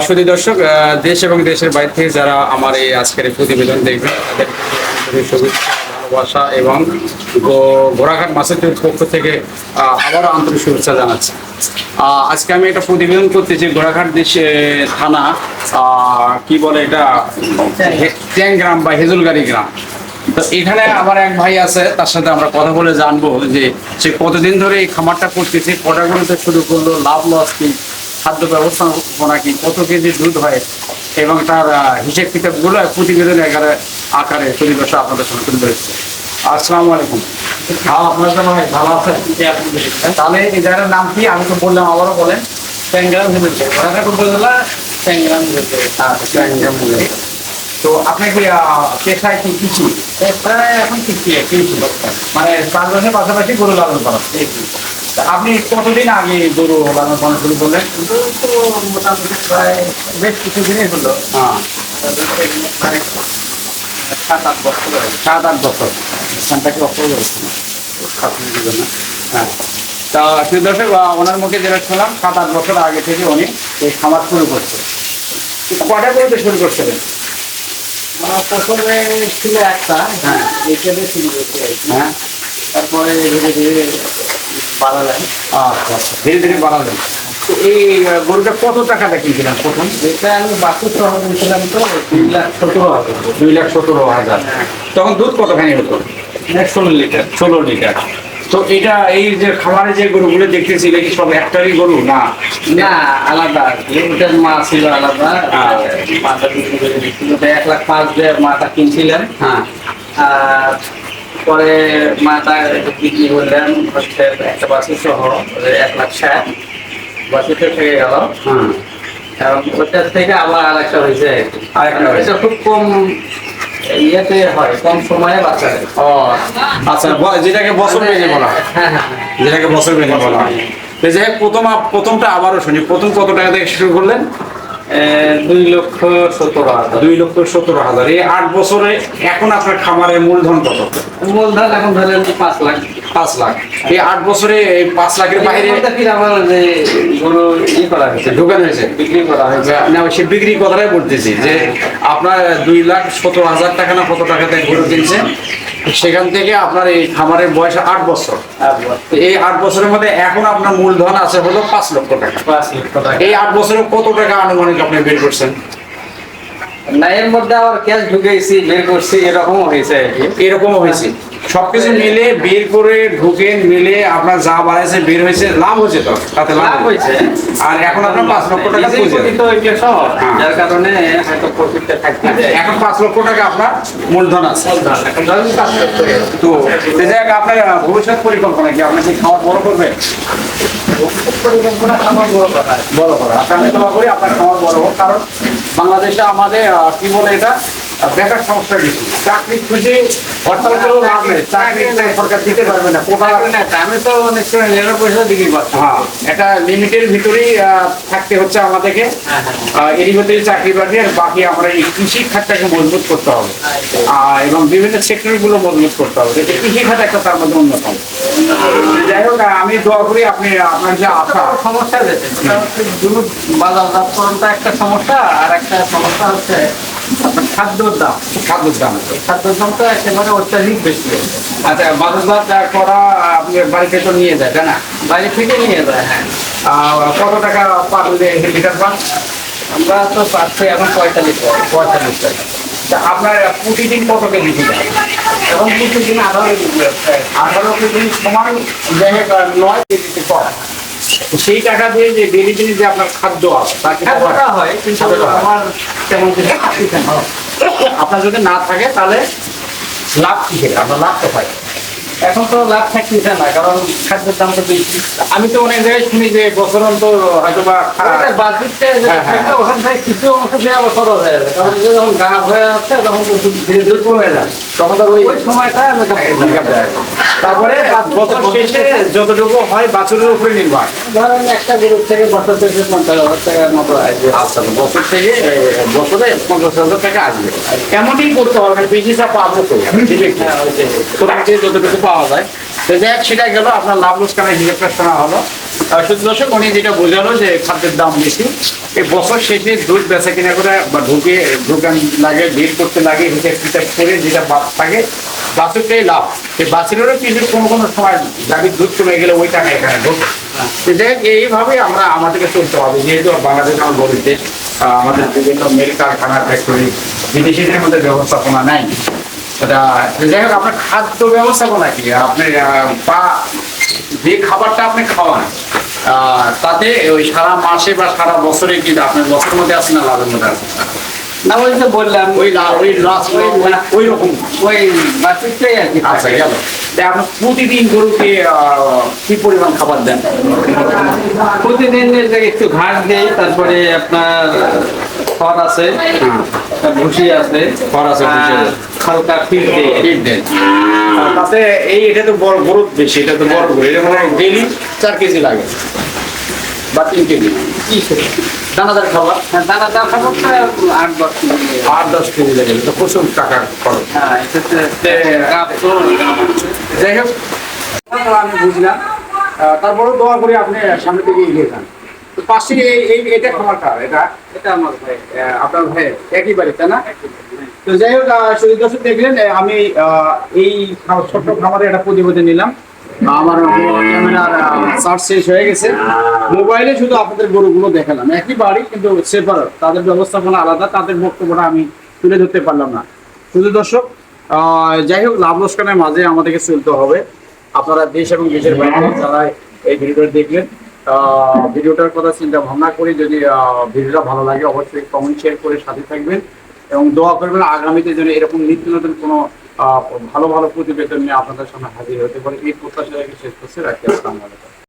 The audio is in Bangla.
সুধী দর্শক দেশ এবং দেশের বাইরে থেকে যারা আমার এই আজকের এই প্রতিবেদন শুভেচ্ছা ভালোবাসা এবং ঘোড়াঘাট মাছের পক্ষ থেকে আবারও আন্তরিক শুভেচ্ছা জানাচ্ছি। আজকে আমি একটা প্রতিবেদন করতেছি ঘোড়াঘাট দেশে থানা কি বলে এটা? হে- ট্যাংগ্রাম বা হেজুলগাড়ি গ্রাম। তো এখানে আমার এক ভাই আছে, তার সাথে আমরা কথা বলে জানব যে সে কতদিন ধরে এই খামারটা করতেছে কটা গুলোতে শুরু করল লাভ লস কি? খাদ্য ব্যবস্থাপনা কি কত কেজি দুধ হয় এবং তার হিসেব কিতাবগুলো প্রতিবেদন আকারে আকারে পরিবেশ আপনাদের সামনে তুলে ধরেছে। আসসালামু আলাইকুম। হ্যাঁ আপনার ভাই ভালো আছেন? তাহলে এই জায়গাটার নাম কি? আমি তো বললাম আবারও বলেন। উপজেলা আচ্ছা। তো আপনি কি পেশায় কি এখন কৃষি মানে চাষবাসের পাশাপাশি গরু লালন করা তা আপনি কতদিন আগে গরু লালন পালন শুরু করলেন? তো মোটামুটি প্রায় বেশ কিছুদিনই হলো। হ্যাঁ। সাত আট বছর সাত আট বছর। স্থানটাকে অপর হ্যাঁ। তা প্রিয় দর্শক ওনার মুখে যেটা শুনলাম সাত আট বছর আগে থেকে উনি এই খামার শুরু করছে কটা করতে শুরু করছিলেন? প্রথমে ছিল একটা। হ্যাঁ। এখানে শুরু করতে হ্যাঁ। তারপরে ধীরে ধীরে আচ্ছা আচ্ছা। ধীরে ধীরে বাড়ালেন তো এই গরুটা কত টাকাটা কিনছিলেন প্রথম? এটা আমি বাসু শহর দিয়েছিলাম তো দুই লাখ সতেরো হাজার। দুই লাখ সতেরো হাজার। তখন দুধ কতখানি হতো? ষোলো লিটার। ষোলো লিটার। তো এটা এই যে খামারে যে গরুগুলো দেখতেছি এটা কি সব একটারই গরু? না? না আলাদা ওটার মা ছিল আলাদা। তো এক লাখ পাঁচ দিয়ে মাথা কিনছিলেন। হ্যাঁ। আর পরে মাথা বিক্রি করলেন হচ্ছে একটা বাসি সহ এক লাখ ষাট। বাসিতে থেকে গেল। এবং ওটার থেকে আবার আর একটা হয়েছে। এটা খুব কম ইয়েতে হয় কম সময়ে বাচ্চা ও আচ্ছা যেটাকে বছর বেজে বলা হয় হ্যাঁ হ্যাঁ। যেটাকে বছর বেজে বলা হয় যাই প্রথম প্রথমটা আবারও শুনি। প্রথম কত টাকা থেকে শুরু করলেন? দুই লক্ষ সতেরো হাজার। দুই লক্ষ সতেরো হাজার। এই আট বছরে এখন আপনার খামারের মূলধন কত? মূলধন এখন ধরেন পাঁচ লাখ। পাঁচ লাখ। এই আট বছরে এই পাঁচ লাখের বাইরে আমার যে গরু ই করা হয়েছে ঢোকানো হয়েছে? বিক্রি করা হয়েছে। না সে বিক্রি কথাটাই বলতেছি যে আপনার দুই লাখ সতেরো হাজার টাকা না কত টাকাতে গরু কিনছেন সেখান থেকে আপনার এই খামারের বয়স আট বছর। এই আট বছরের মধ্যে এখন আপনার মূলধন আছে হলো পাঁচ লক্ষ টাকা। পাঁচ লক্ষ টাকা। এই আট বছরে কত টাকা আনুমানিক আপনি বের করছেন? না এর মধ্যে আবার ক্যাশ ঢুকেছি বের করছি এরকমও হয়েছে এরকমও হয়েছে। সবকিছু মিলে বের করে ঢুকে মিলে আপনার যা বাড়াইছে বের হয়েছে লাভ হয়েছে তো? তাতে লাভ হয়েছে। আর এখন আপনার পাঁচ লক্ষ টাকা হ্যাঁ। যার কারণে হয়তো প্রফিটটা থাকতে এখন পাঁচ লক্ষ টাকা আপনার মূলধন আছে। তো সে জায়গায় আপনার ভবিষ্যৎ পরিকল্পনা কি? আপনি কি খাওয়ার বড় করবেন? বড় কথা। বড় করা আপনার খাওয়ার বড় হোক। কারণ বাংলাদেশে আমাদের কি বলে এটা? বেকার সমস্যা কিছু চাকরি খুঁজে হরতাল করেও লাভ নেই। চাকরি সরকার দিতে পারবে না। কোটা আমি তো অনেক সময় লেবার পয়সা করছি হ্যাঁ। এটা লিমিটের ভিতরেই থাকতে হচ্ছে আমাদেরকে। হ্যাঁ, হ্যাঁ। ভিতরে চাকরি বাকরি আর বাকি আমরা এই কৃষি খাতটাকে মজবুত করতে হবে। এবং বিভিন্ন সেক্টরগুলো মজবুত করতে হবে। যাতে কৃষি খাত একটা তার মধ্যে অন্যতম যাই হোক আমি দোয়া করি আপনি আপনার যে আশা সমস্যা হচ্ছে দুধ বাজারজাতকরণটা একটা সমস্যা আর একটা সমস্যা হচ্ছে আপনার খাদ্যর দাম। খাদ্যের দাম। খাদ্যর দামটা একেবারে অত্যাধিক বেশি। হয়েছে আচ্ছা বাজারজাত করা আপনি বাড়িতে তো নিয়ে যায় তাই না? বাইরে থেকে নিয়ে যায় হ্যাঁ। কত টাকা পার লিটার পান? আমরা তো পাচ্ছি এখন পঁয়তাল্লিশ টাকা। পঁয়তাল্লিশ টাকা। তা আপনার প্রতিদিন কত কেজি দিতে এখন কিছুদিন আঠারো হচ্ছে আঠারো কেজি সমান নয় কেজিতে তো সেই টাকা দিয়ে যে ডেলি ডেলি যে আপনার খাদ্য তা কি? হয় কিন্তু আমার তেমন আপনার যদি না থাকে তাহলে লাভ কিসে আপনার লাভ তো পাই এখন তো লাভ থাকতেছে না কারণ খাদ্যের দাম তো বেশি। আমি তো অনেক জায়গায় শুনি যে বছর অন্তর হয়তো বা ওখান থেকে কিছু অংশ দেওয়া খরচ হয়ে যাবে। কারণ যখন গা হয়ে যাচ্ছে তখন তো ধীরে ধীরে কমে যায়। তখন তো ওই সময়টা মেকআপ। তারপরে বছর শেষে যতটুকু হয় বাছুরের উপরে নির্ভর। ধরেন একটা গ্রুপ থেকে বছর থেকে পঞ্চাশ হাজার টাকার মতো আসবে। আচ্ছা বছর থেকে বছরে পঞ্চাশ হাজার টাকা আসবে। এমনই করতে হবে মানে বেশি পাবো তো আছে। হ্যাঁ। কোরআন থেকে যতটুকু পাওয়া যায়। তো যাই সেটা গেল আপনার লাভ লোকসানের হিসেবটা শোনা হলো। শুধু দর্শক উনি যেটা বোঝালো যে খাদ্যের দাম বেশি এই বছর শেষে দুধ বেচা কিনা করে বা ঢুকে দোকান লাগে ভিড় করতে লাগে হিসাব কিতাব করে যেটা বাদ থাকে বাছুরটাই লাভ। সেই বাছুরেরও কিন্তু কোনো কোনো সময় গাভীর দুধ কমে গেলে ওই টাকা এখানে ঢুকে। যাই এইভাবে আমরা আমাদেরকে চলতে হবে। যেহেতু বাংলাদেশ আমার গরিব আমাদের বিভিন্ন মিল কারখানা ফ্যাক্টরি বিদেশিদের মধ্যে ব্যবস্থাপনা নাই। যাই হোক, আপনার খাদ্য ব্যবস্থাপনা কি? আপনি বা যে খাবারটা আপনি খাওয়ান তাতে ওই সারা মাসে বা সারা বছরে কি আপনার বছরের মধ্যে আছে না লাভের মধ্যে আছে? না ওই যে বললাম ওই ওই রকম ওই বাছুরটাই আর কি আচ্ছা গেল। আপনি প্রতিদিন গরুকে কি পরিমাণ খাবার দেন? প্রতিদিন একটু ঘাস দেই তারপরে আপনার খড় আছে ভুসি আছে খড় আছে, হালকা ফিট দেই। ফিড দেন। তাতে এই এটা তো বড় বড় বেশি এটা তো বড় গরু এটা মানে ডেলি চার কেজি লাগে বা তিন কেজি। কি? দানাদার খাবার। হ্যাঁ, দানা দানা খাবারটা আট দশ দিয়ে। আট দশ কেজি লাগে তো প্রচুর টাকা খরচ। হ্যাঁ তো যাই হোক আমি বুঝলাম। তারপরেও দোয়া করি আপনি সামনে থেকে এগিয়ে যান। তো পাশে এই এটা কার এটা এটা আমার ভাই আপনার ভাই একই বাড়ি তাই না? তো যাই হোক আহ, শহীদ দর্শক দেখলেন আমি এই ছোট্ট খামারে একটা প্রতিবেদন নিলাম। আমার চার্জ শেষ হয়ে গেছে। মোবাইলে শুধু আপনাদের গরুগুলো দেখালাম। একই বাড়ি, কিন্তু তাদের ব্যবস্থাপনা আলাদা, তাদের বক্তব্যটা আমি তুলে ধরতে পারলাম না। শুধু দর্শক যাই হোক, লাভ মাঝে আমাদেরকে চলতে হবে। আপনারা দেশ এবং দেশের বাইরে যারা এই ভিডিওটা দেখলেন ভিডিওটার কথা চিন্তা ভাবনা করে যদি ভিডিওটা ভালো লাগে, অবশ্যই কমেন্ট শেয়ার করে সাথে থাকবেন এবং দোয়া করবেন আগামীতে যেন এরকম নিত্য নতুন কোনো ভালো ভালো প্রতিবেদন নিয়ে আপনাদের সামনে হাজির হতে পারে। এই প্রত্যাশা রেখে শেষ করছে। রাখি আসসালামু আলাইকুম।